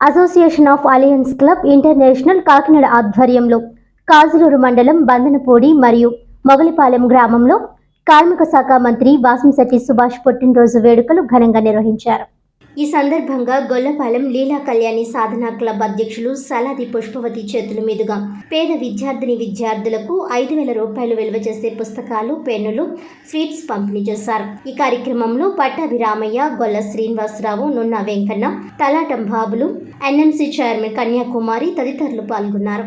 Association of alliance club international Kakinada ఆధ్వర్యంలో కాజులూరు మండలం బందనపూడి మరియు మొగలిపాలెం గ్రామంలో కార్మిక శాఖ మంత్రి వాసంశెట్టి సుభాష్ పుట్టినరోజు వేడుకలు ఘనంగా నిర్వహించారు. ఈ సందర్భంగా గొల్లపాలెం లీలా కళ్యాణి సాధన క్లబ్ అధ్యక్షులు సలాది పుష్పవతి చేతుల మీదుగా పేద విద్యార్థిని విద్యార్థులకు ఐదు వేల రూపాయలు విలువ చేసే పుస్తకాలు పెన్నులు స్వీట్స్ పంపిణీ చేశారు. ఈ కార్యక్రమంలో పట్టాభి రామయ్య గొల్ల శ్రీనివాసరావు నున్న వెంకన్న తలాటం బాబులు ఎన్ఎంసీ చైర్మన్ కన్యాకుమారి తదితరులు పాల్గొన్నారు.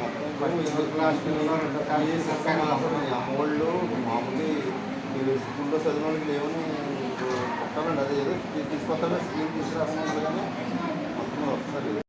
మొత్తం మిడిల్ క్లాస్ పిల్లలు రెండో మామూలు మీరు స్కూల్లో చదివిన వాళ్ళకి లేవని కొట్టాలండి అదే ఏదో తీసుకొస్తాను స్కీమ్ తీసుకురాకుండా కానీ మొత్తం వస్తుంది